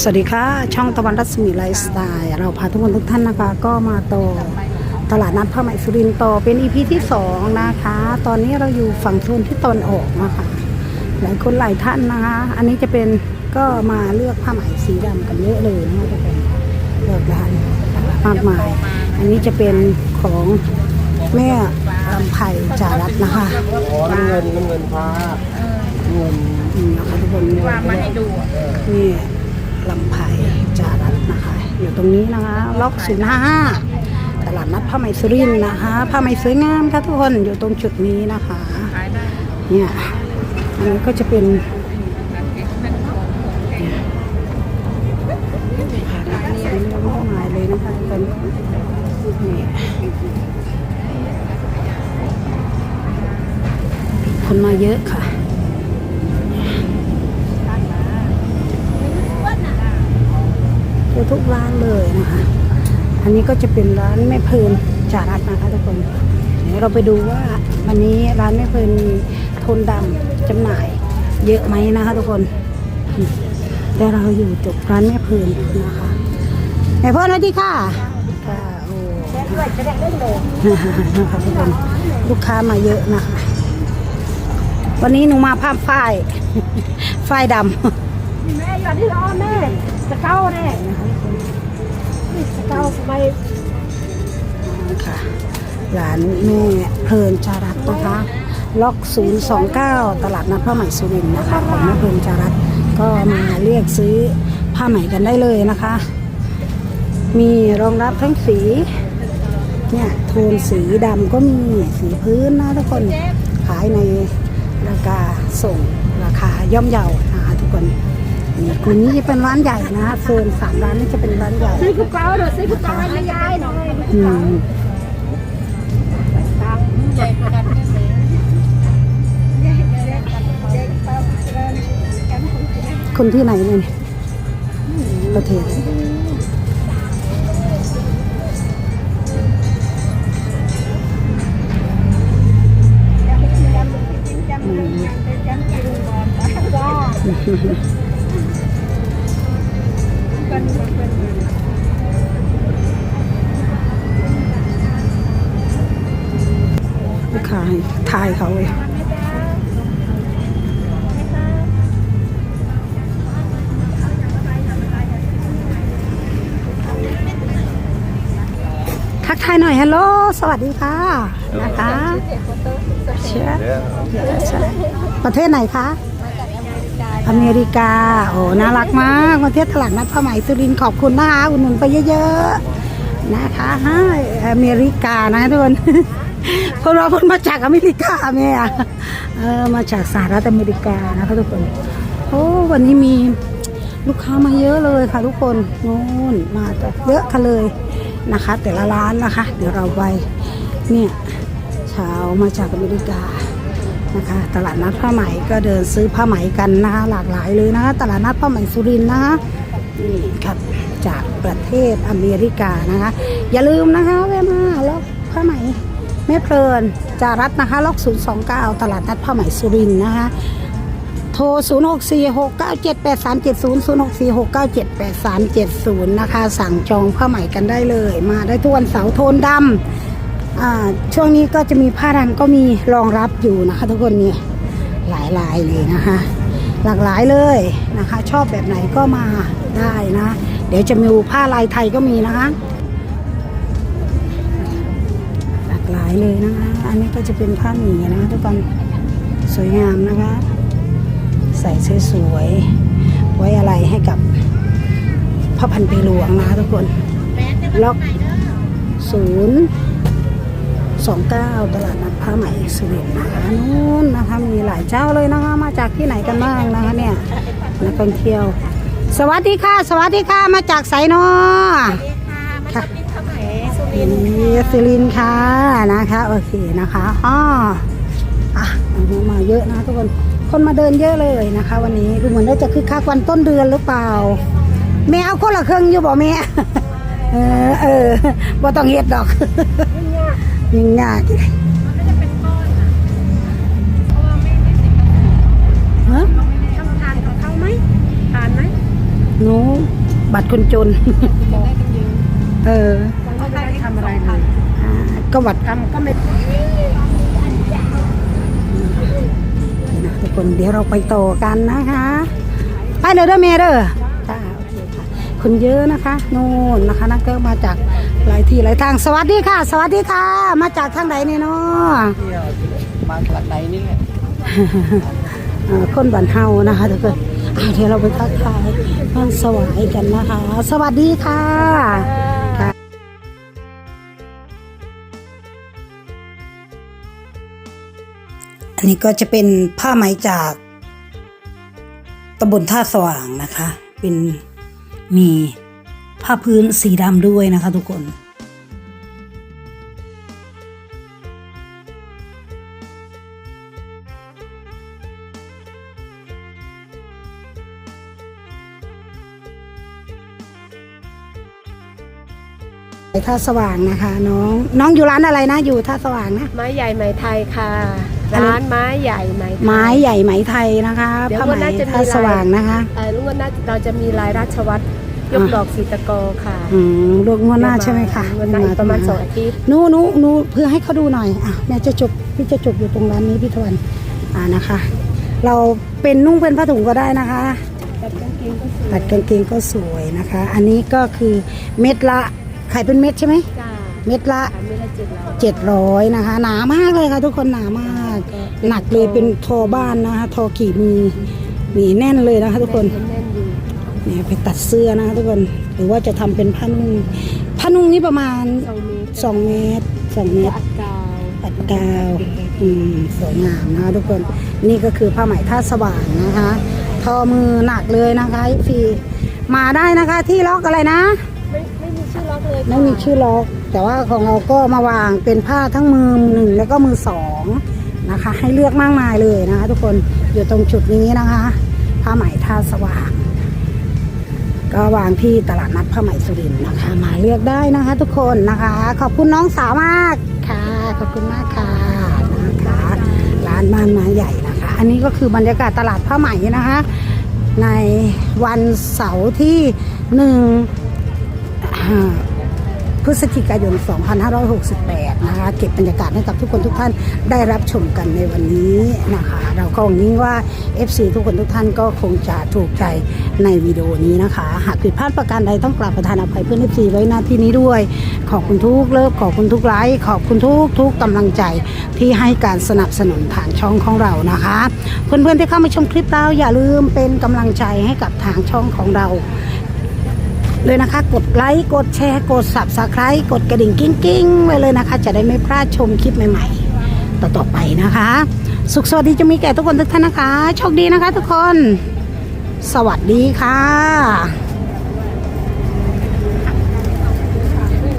สวัสดีค่ะ ช่องตะวันรัศมีไลฟ์สไตล์เราพาทุกคนทุกท่านนะคะ ก็มาต่อตลาดนัดผ้าไหมสุรินทร์ต่อเป็นอีพีที่สองนะคะ ตอนนี้เราอยู่ฝั่งโซนที่ตอนออกนะคะหลายคนหลายท่านนะคะ อันนี้จะเป็นก็มาเลือกผ้าไหมสีดำกันเยอะเลยนะคะจะเป็นเลือกร้านมากมาย อันนี้จะเป็นของแม่ลำไผ่จารัตน์นะคะอ๋อน้ำเงินน้ำเงินฟ้าเงินนี่นะคะทุกคนวางมาให้ดูอะนี่ ลำไผ่จารัตนะคะ อยู่ตรงนี้นะคะ ล็อกศูนย์ห้าห้าตลาดนัดผ้าไหมสุรินนะคะผ้าไหมสวยงามค่ะทุกคนอยู่ตรงจุดนี้นะคะเนี่ยอันนี้ก็จะเป็นเนของอันนี้เราไม่หายเลยนะคะทุกคนนี่คนมาเยอะค่ะ ทุกร้านเลยนะคะ อันนี้ก็จะเป็นร้านแม่เพลินจารัตนะคะทุกคน เดี๋ยวเราไปดูว่าวันนี้ร้านแม่เพลินมีโทนดำจำหน่ายเยอะไหมนะคะทุกคนแต่เราอยู่จบร้านแม่เพลินนะคะแม่เพลินสวัสดีค่ะค่ะโอ้นะคะทุกคนลูกค้ามาเยอะนะคะ วันนี้หนูมาภาพฝ้ายฝ้ายดำ แม่อย่าที่รอแม่จะเข้าแน่จะเข้าไปค่ะร้านแม่เพลินจารัตนะคะ ล็อก 029 ตลาดนัดผ้าไหมสุรินทร์นะคะของแม่เพลินจารัตก็มาเรียกซื้อผ้าไหมกันได้เลยนะคะ มีรองรับทั้งสีเนี่ยโทนสีดำก็มีสีพื้นนะทุกคนขายในราคาส่งราคาย่อมเยานะคะทุกคน นี่กลุ่มนี้จะเป็นร้านใหญ่นะโซนสามร้านนี้จะเป็นร้านใหญ่ซื้อผู้เก่าหน่อยซื้อผู้เก่าให้ยายหน่อยอืมใหญ่ประกันได้ไหมคนที่ไหนเนี่ยประเทศ ขาทายเขาเลยทักทายหน่อยฮัลโหลสวัสดีค่ะ นะคะเชื่อใช่ประเทศไหนคะอเมริกา โอ้น่ารักมากประเทศตลาดนัดผ้าไหมสุรินทร์ขอบคุณนะคะอุดหนุนไปเยอะๆ นะคะให้อเมริกานะทุกคน พวกเราเพิ่นมาจากอเมริกาแม่อะเออมาจากสหรัฐอเมริกานะคะทุกคนโอ้วันนี้มีลูกค้ามาเยอะเลยค่ะทุกคนนู่นมาเยอะกันเลยนะคะ แต่ละร้านนะคะ เดี๋ยวเราไปเนี่ยชาวมาจากอเมริกานะคะ ตลาดนัดผ้าไหมก็เดินซื้อผ้าไหมกันนะคะหลากหลายเลยนะคะตลาดนัดผ้าไหมสุรินทร์นะคะนี่ครับจากประเทศอเมริกานะคะ อย่าลืมนะคะแวะมาล็อกผ้าไหม ม่เพลินจารัตนะคะล็อก 029 ตลาดนัดผ้าไหมสุรินนะคะ โทร 0 6 4 6 9 7 8 3 7 0 0 6 4 6 9 7 8 3 7 0 นะคะ สั่งจองผ้าไหมกันได้เลย มาได้ทุกวันเสาร์โทนดำอ่าช่วงนี้ก็จะมีผ้าดำก็มีรองรับอยู่นะคะ ทุกคนเนี่ยหลายลายเลยนะคะ หลากหลายเลยนะคะ ชอบแบบไหนก็มาได้นะ เดี๋ยวจะมีผ้าลายไทยก็มีนะคะากหลายเลยนะคะ อันนี้ก็จะเป็นผ้าหมีนะคะทุกคนสวยงามนะคะ ใส่สวยๆไว้อะไรให้กับพระพันปีหลวงนะคะทุกคนล็อกศูนย์29ตลาดนัดผ้าไหมสุรินทร์นะคะนู้นนะคะมีหลายเจ้าเลยนะคะ มาจากที่ไหนกันบ้างนะคะเนี่ยนักท่องเที่ยว สวัสดีค่ะ สวัสดีค่ะมาจากไสนอค่ะนี่สุ รินทร์ค่ะนะคะโอเคนะคะอ๋ออะอันนี้มาเยอะนะทุกคนคนมาเดินเยอะเลยนะคะ วันนี้ดูเหมือนว่าจะคึกคักวันต้นเดือนหรือเปล่า แม่เอาคนละเครื่องอยู่บ่แม่เออเออบ่ต้องเฮ็ดดอกยิ่งยากอีกฮะทำทานของเขาไหมทานไหมหนูบัตรคนจน เออ อ่าก็บัตรทำก็ไม่นะทุกคนเดี๋ยวเราไปต่อกันนะคะ ไปเลยเด้อเมย์เด้อจ้าโอเคค่ะคนเยอะนะคะนู่นนะคะนักก็มาจากหลายที่หลายทางสวัสดีค่ะ สวัสดีค่ะ มาจากทางไหนเนี่ยเนาะเที่ยวมาหลังไหนนี่แหละเอ่อคนบันเฮานะคะทุกคนอ่าเดี๋ยวเราไปทักทายบ้านสวายกันนะคะ สวัสดีค่ะ นนี้ก็จะเป็นผ้าไหมจากตำบลท่าสว่างนะคะ เป็นมีผ้าพื้นสีดำด้วยนะคะทุกคนท่าสว่างนะคะ น้องน้องอยู่ร้านอะไรนะอยู่ท่าสว่างนะไม้ใหญ่ไหมไทยค่ะ รร้านไม้ใหญ่ไหมทยไม้ใหญ่ไหมไทยนะคะเดี๋ยวผ้าไหมวันหน้าจะมี ท่าสว่างนะคะเออลุงวันน่าเราจะมีลายราชวัตรยกอะดอกสีตะโกค่ะอืมลูกงวดหน้าใช่ไหมคะวันหน้าอีกประมาณสองอาทิตย์หนูหนูหนูเพื่อให้เขาดูหน่อยอะแม่จะจบพี่จะจบอยู่ตรงร้านนี้พี่ทวันอ่านะคะ เราเป็นนุ่งเป็นผ้าถุงก็ได้นะคะตัดกางเกงก็สวยตัดกางเกงก็สวยนะคะ อันนี้ก็คือเม็ดละขายเป็นเม็ดใช่ไหม จ้า เม็ดละขายไม่ละเจ็ดร้อยเจ็ดร้อยนะคะ หนามากเลยค่ะ ทุกคนหนามาก หนักเลยเป็นทอบ้านนะคะ ทอกี่มือมีแน่นเลยนะคะ ทุกคนแน่นๆอยู่เนี่ยไปตัดเสื้อนะคะทุกคนหรือว่าจะทำเป็นผ้านุ่งผ้านุ่งนี่ประมาณสองเมตรสองเมตรสองเมตร อัดกาวปัดกาวอืมสวยงามนะคะทุกคน นี่ก็คือผ้าไหมท่าสว่างนะคะ ทอมือหนักเลยนะคะฟรีมาได้นะคะที่ล็อกอะไรนะไม่ไม่มีชื่อ ล็อกเลยไม่มีชื่อล็อกแต่ว่าของเราก็มาวางเป็นผ้าทั้งมือหนึ่งแล้วก็มือสองนะคะ ให้เลือกมากมายเลยนะคะ ทุกคนอยู่ตรงจุดนี้นะคะ ผ้าไหมท่าสว่างก็วางที่ตลาดนัดผ้าไหมสุรินทร์นะคะ มาเลือกได้นะคะ ทุกคนนะคะ ขอบคุณน้องสาวมากค่ะ ขอบคุณมากค่ะนะคะร้านบ้านไม้ใหญ่นะคะ อันนี้ก็คือบรรยากาศตลาดผ้าไหมนะคะ ในวันเสาร์ที่หนึ่งอ่า พฤศจิกายน 2568 นะคะ เก็บบรรยากาศให้กับทุกคนทุกท่านได้รับชมกันในวันนี้นะคะ เราก็หวังยิ่งว่า FC ทุกคนทุกท่านก็คงจะถูกใจในวิดีโอนี้นะคะ หากผิดพลาดประการใดต้องกราบประทานอภัยเพื่อน FC ไว้หน้าที่นี้ด้วย ขอบคุณทุกเลิฟขอบคุณทุกไลค์ขอบคุณทุกทุกกำลังใจที่ให้การสนับสนุนทางช่องของเรานะคะ เพื่อนๆที่เข้ามาชมคลิปเราอย่าลืมเป็นกำลังใจให้กับทางช่องของเรา เลยนะคะ กดไลค์กดแชร์กด subscribe กดกระดิ่งกิ้งกิ้งไว้เลยนะคะ จะได้ไม่พลาดชมคลิปใหม่ ๆ ต่อๆไปนะคะ สุขสวัสดีจะมีแก่ทุกคนทุกท่านนะคะ โชคดีนะคะทุกคน สวัสดีค่ะ